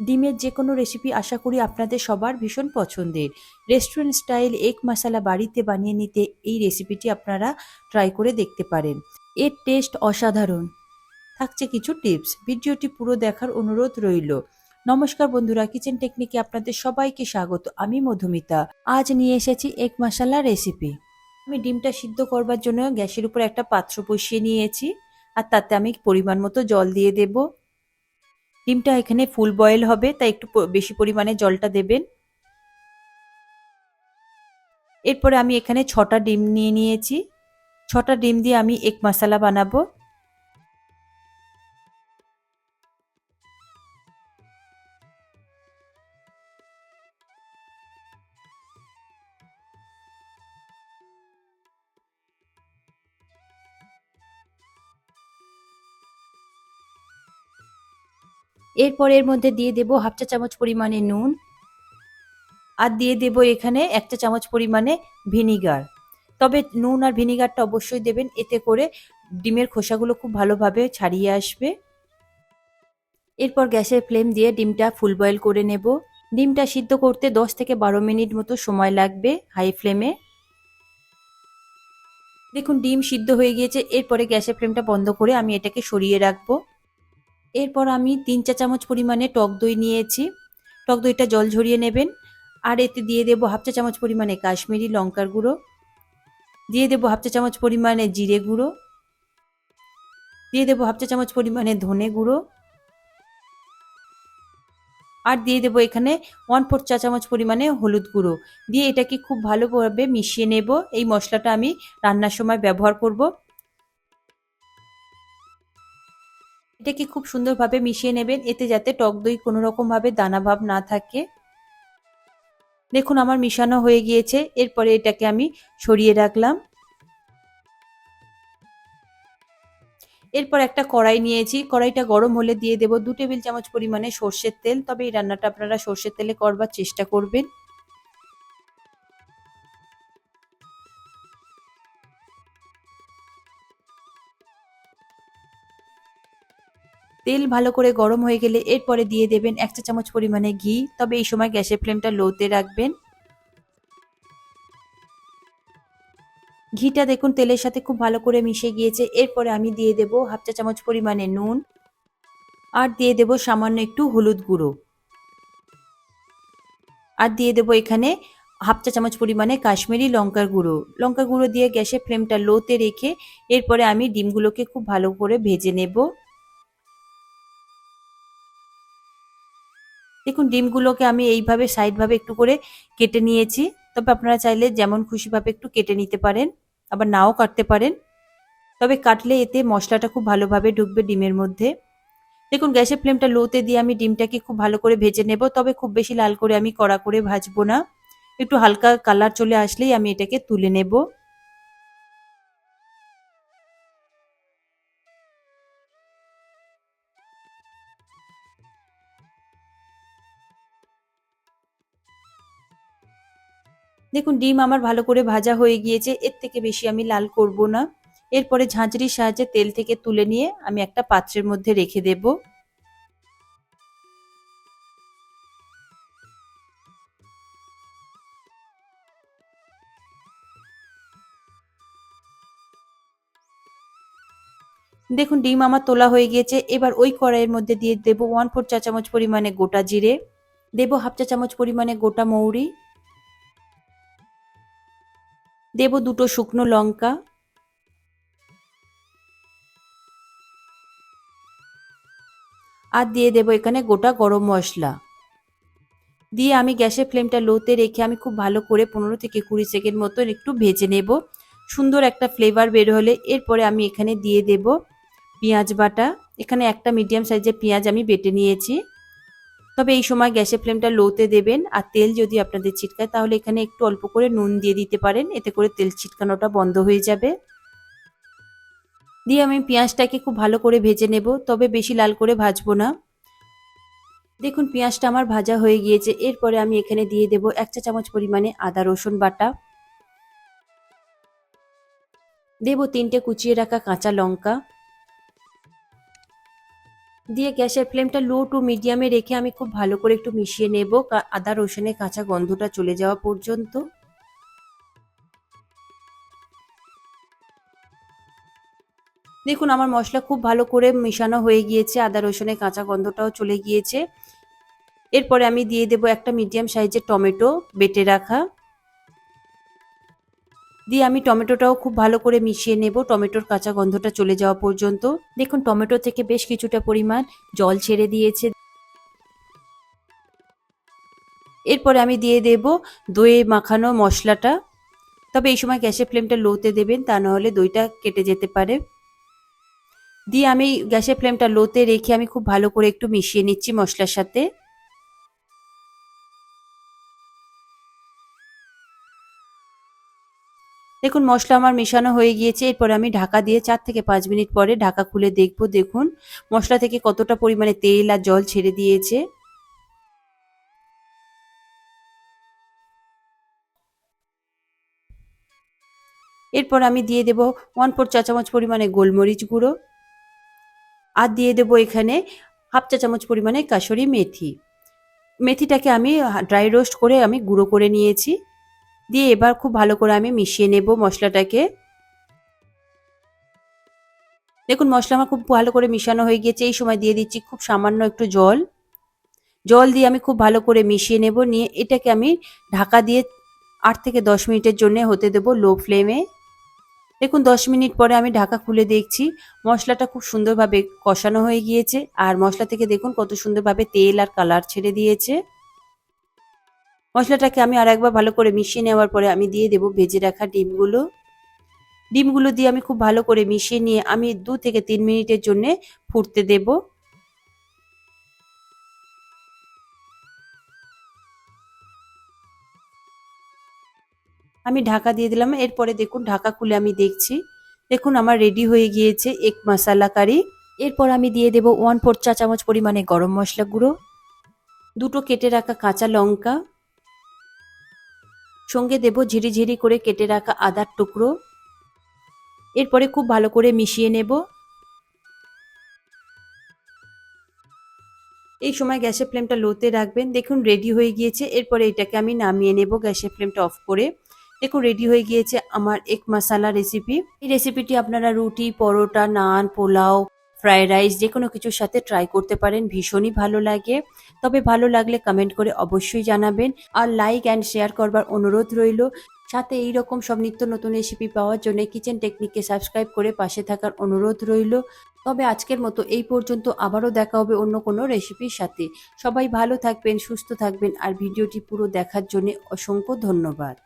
ডিমের যে কোনো রেসিপি আশা করি আপনাদের সবার ভীষণ পছন্দের। রেস্টুরেন্ট স্টাইল এগ মশালা বাড়িতে বানিয়ে নিতে এই রেসিপিটি আপনারা ট্রাই করে দেখতে পারেন। এর টেস্ট অসাধারণ। থাকছে কিছু টিপস ভিডিওটি পুরো দেখার অনুরোধ রইল। নমস্কার বন্ধুরা কিচেন টেকনিকে আপনাদের সবাইকে স্বাগত। আমি মধুমিতা। আজ নিয়ে এসেছি এগ মশালা রেসিপি আমি ডিমটা সিদ্ধ করবার জন্য গ্যাসের উপর একটা পাত্র বসিয়ে নিয়েছি। আর তাতে আমি পরিমাণ মতো জল দিয়ে দেব। ডিমটা এখানে ফুল বয়েল হবে, তাই একটু বেশি পরিমাণে জলটা দেবেন। এরপরে আমি এখানে ছটা ডিম নিয়ে নিয়েছি। ছটা ডিম দিয়ে আমি এক মশলা বানাবো। এরপর এর মধ্যে দিয়ে দেব হাফ চা চামচ পরিমাণে নুন আর দিয়ে দেব এখানে এক চা চামচ পরিমাণে ভিনিগার। তবে নুন আর ভিনিগারটা অবশ্যই দেবেন, এতে করে ডিমের খোসাগুলো খুব ভালোভাবে ছাড়িয়ে আসবে। এরপর গ্যাসের ফ্লেম দিয়ে ডিমটা ফুল বয়েল করে নেব। ডিমটা সিদ্ধ করতে 10 থেকে বারো মিনিট মতো সময় লাগবে হাই ফ্লেমে। দেখুন, ডিম সিদ্ধ হয়ে গিয়েছে, এরপরে গ্যাসের ফ্লেমটা বন্ধ করে আমি এটাকে সরিয়ে রাখব। এরপর আমি তিন চা চামচ পরিমাণে টক দই নিয়েছি। টক দইটা জল ঝরিয়ে নেবেন। আর এতে দিয়ে দেবো হাফ চা চামচ পরিমাণে কাশ্মীরি লঙ্কার গুঁড়ো। দিয়ে দেবো হাফ চা চামচ পরিমাণে জিরে গুঁড়ো। দিয়ে দেবো হাফ চা চামচ পরিমাণে ধনে গুঁড়ো। আর দিয়ে দেবো এখানে ওয়ান ফোর চা চামচ পরিমাণে হলুদ গুঁড়ো। দিয়ে এটাকে খুব ভালোভাবে মিশিয়ে নেব। এই মশলাটা আমি রান্নার সময় ব্যবহার করব। এটাকে খুব সুন্দরভাবে মিশিয়ে নেবেন। এতে যাতে টক দই কোনো রকমভাবে দানাভাব না থাকে। দেখুন, আমার মিশানো হয়ে গিয়েছে। এরপরে এটাকে আমি সরিয়ে রাখলাম। এরপর একটা কড়াই নিয়েছি। কড়াইটা গরম হলে দিয়ে দেব দু টেবিল চামচ পরিমাণে সর্ষের তেল। তবে এই রান্নাটা আপনারা সর্ষের তেলে করবার চেষ্টা করবেন। তেল ভালো করে গরম হয়ে গেলে এরপরে দিয়ে দেবেন এক চা চামচ পরিমাণে ঘি। তবে এই সময় গ্যাসের ফ্লেমটা লোতে রাখবেন। ঘিটা দেখুন তেলের সাথে খুব ভালো করে মিশে গিয়েছে। এরপরে আমি দিয়ে দেব হাফ চা চামচ পরিমাণে নুন। আর দিয়ে দেব সামান্য একটু হলুদ গুঁড়ো। আর দিয়ে দেব এখানে হাফ চা চামচ পরিমাণে কাশ্মীরি লঙ্কার গুঁড়ো। লঙ্কার গুঁড়ো দিয়ে গ্যাসের ফ্লেমটা লোতে রেখে এরপরে আমি ডিমগুলোকে খুব ভালো করে ভেজে নেব। দেখুন, ডিমগুলোকে আমি এইভাবে সাইডভাবে একটু করে কেটে নিয়েছি। তবে আপনারা চাইলে যেমন খুশিভাবে একটু কেটে নিতে পারেন, আবার নাও কাটতে পারেন। তবে কাটলে এতে মশলাটা খুব ভালোভাবে ঢুকবে ডিমের মধ্যে। দেখুন, গ্যাসের ফ্লেমটা লোতে দিয়ে আমি ডিমটাকে খুব ভালো করে ভেজে নেব। তবে খুব বেশি লাল করে আমি কড়া করে ভাজবো না। একটু হালকা কালার চলে আসলেই আমি এটাকে তুলে নেব। দেখুন, ডিম আমার ভালো করে ভাজা হয়ে গিয়েছে, এর থেকে বেশি আমি লাল করব না। এরপরে ঝাঁঝরির সাহায্যে তেল থেকে তুলে নিয়ে আমি একটা পাত্রের মধ্যে রেখে দেব। দেখুন, ডিম আমার তোলা হয়ে গিয়েছে, এবার ওই কড়াইয়ের মধ্যে দিয়ে দেবো ওয়ান ফোর চা চামচ পরিমাণে গোটা জিরে, দেবো হাফ চা চামচ পরিমাণে গোটা মৌরি দেব দুটো শুকনো লঙ্কা। আর দিয়ে দেব এখানে গোটা গরম মশলা। দিয়ে আমি গ্যাসের ফ্লেমটা লোতে রেখে আমি খুব ভালো করে পনেরো থেকে কুড়ি সেকেন্ড মতন একটু ভেজে নেব। সুন্দর একটা ফ্লেভার বের হলে এরপরে আমি এখানে দিয়ে দেব পেঁয়াজ বাটা। এখানে একটা মিডিয়াম সাইজের পেঁয়াজ আমি বেটে নিয়েছি। তবে এই সময় গ্যাসের ফ্লেমটা লোতে দেবেন আর তেল যদি আপনাদের ছিটকায়, তাহলে এখানে একটু অল্প করে নুন দিয়ে দিতে পারেন, এতে করে তেল ছিটকানোটা বন্ধ হয়ে যাবে। দিয়ে আমি পেঁয়াজটাকে খুব ভালো করে ভেজে নেব, তবে বেশি লাল করে ভাজবো না। দেখুন, পেঁয়াজটা আমার ভাজা হয়ে গিয়েছে। এরপরে আমি এখানে দিয়ে দেব এক চা চামচ পরিমাণে আদা রসুন বাটা। দেব তিনটে কুচিয়ে রাখা কাঁচা লঙ্কা। দিয়ে গ্যাসের ফ্লেমটা লো টু মিডিয়ামে রেখে আমি খুব ভালো করে একটু মিশিয়ে নেব আদা, রসুনের কাঁচা গন্ধটা চলে যাওয়া পর্যন্ত। দেখুন, আমার মশলা খুব ভালো করে মেশানো হয়ে গিয়েছে, আদা, রসুনের কাঁচা গন্ধটাও চলে গিয়েছে। এরপরে আমি দিয়ে দেব একটা মিডিয়াম সাইজের টমেটো, বেটে রাখা। দিয়ে আমি টমেটোটাও খুব ভালো করে মিশিয়ে নেব। টমেটোর কাঁচা গন্ধটা চলে যাওয়া পর্যন্ত। দেখুন, টমেটো থেকে বেশ কিছুটা পরিমাণ জল ছেড়ে দিয়েছে। এরপরে আমি দিয়ে দেব দই মাখানো মশলাটা। তবে এই সময় গ্যাসের ফ্লেমটা লোতে দেবেন, তা নাহলে দইটা কেটে যেতে পারে। দিয়ে আমি গ্যাসের ফ্লেমটা লোতে রেখে আমি খুব ভালো করে একটু মিশিয়ে নিচ্ছি মশলার সাথে। দেখুন, মশলা আমার মেশানো হয়ে গিয়েছে। এরপর আমি ঢাকা দিয়ে চার থেকে পাঁচ মিনিট পরে ঢাকা খুলে দেখব। দেখুন, মশলা থেকে কতটা পরিমাণে তেল আর জল ছেড়ে দিয়েছে। এরপর আমি দিয়ে দেব ওয়ান ফোর চা চামচ পরিমাণে গোলমরিচ গুঁড়ো। আর দিয়ে দেব এখানে হাফ চা চামচ পরিমাণে কাসুরি মেথি। মেথিটাকে আমি ড্রাই রোস্ট করে আমি গুঁড়ো করে নিয়েছি। দিয়ে এবার খুব ভালো করে আমি মিশিয়ে নেব মশলাটাকে। দেখুন, মশলা আমার খুব ভালো করে মিশানো হয়ে গিয়েছে। এই সময় দিয়ে দিচ্ছি খুব সামান্য একটু জল। জল দিয়ে আমি খুব ভালো করে মিশিয়ে নেব। নিয়ে এটাকে আমি ঢাকা দিয়ে আট থেকে দশ মিনিটের জন্য হতে দেব লো ফ্লেমে। দেখুন, দশ মিনিট পরে আমি ঢাকা খুলে দেখছি মশলাটা খুব সুন্দরভাবে কষানো হয়ে গিয়েছে। আর মশলা থেকে দেখুন কত সুন্দরভাবে তেল আর কালার ছেড়ে দিয়েছে। মশলাটাকে আমি আর একবার ভালো করে মিশিয়ে নেওয়ার পরে আমি দিয়ে দেব ভেজে রাখা ডিমগুলো। ডিমগুলো দিয়ে আমি খুব ভালো করে মিশিয়ে নিয়ে আমি দু থেকে তিন মিনিটের জন্য ফুটতে দেব। আমি ঢাকা দিয়ে দিলাম। এরপরে দেখুন ঢাকা খুলে আমি দেখছি। দেখুন আমার রেডি হয়ে গিয়েছে এক মশালা কারি। এরপর আমি দিয়ে দেব ওয়ান ফোর চা চামচ পরিমাণে গরম মশলা গুঁড়ো। দুটো কেটে রাখা কাঁচা লঙ্কা। সঙ্গে দেব ঝিরিঝিরি করে কেটে রাখা আদার টুকরো। এরপরে খুব ভালো করে মিশিয়ে নেব। এই সময় গ্যাসের ফ্লেমটা লোতে রাখবেন। দেখুন রেডি হয়ে গিয়েছে। এরপরে এটাকে আমি নামিয়ে নেব গ্যাসের ফ্লেমটা অফ করে। দেখুন রেডি হয়ে গিয়েছে আমার এক মশালা রেসিপি এই রেসিপিটি আপনারা রুটি, পরোটা, নান, পোলাও ফ্রাইড রাইস যে কোনো কিছুর সাথে ট্রাই করতে পারেন, ভীষণই ভালো লাগে। তবে ভালো লাগলে কমেন্ট করে অবশ্যই জানাবেন আর লাইক অ্যান্ড শেয়ার করবার অনুরোধ রইল। সাথে এই রকম সব নিত্য নতুন রেসিপি পাওয়ার জন্য কিচেন টেকনিককে সাবস্ক্রাইব করে পাশে থাকার অনুরোধ রইল। তবে আজকের মতো এই পর্যন্ত আবারও দেখা হবে অন্য কোনো রেসিপির সাথে। সবাই ভালো থাকবেন, সুস্থ থাকবেন আর ভিডিওটি পুরো দেখার জন্য অসংখ্য ধন্যবাদ।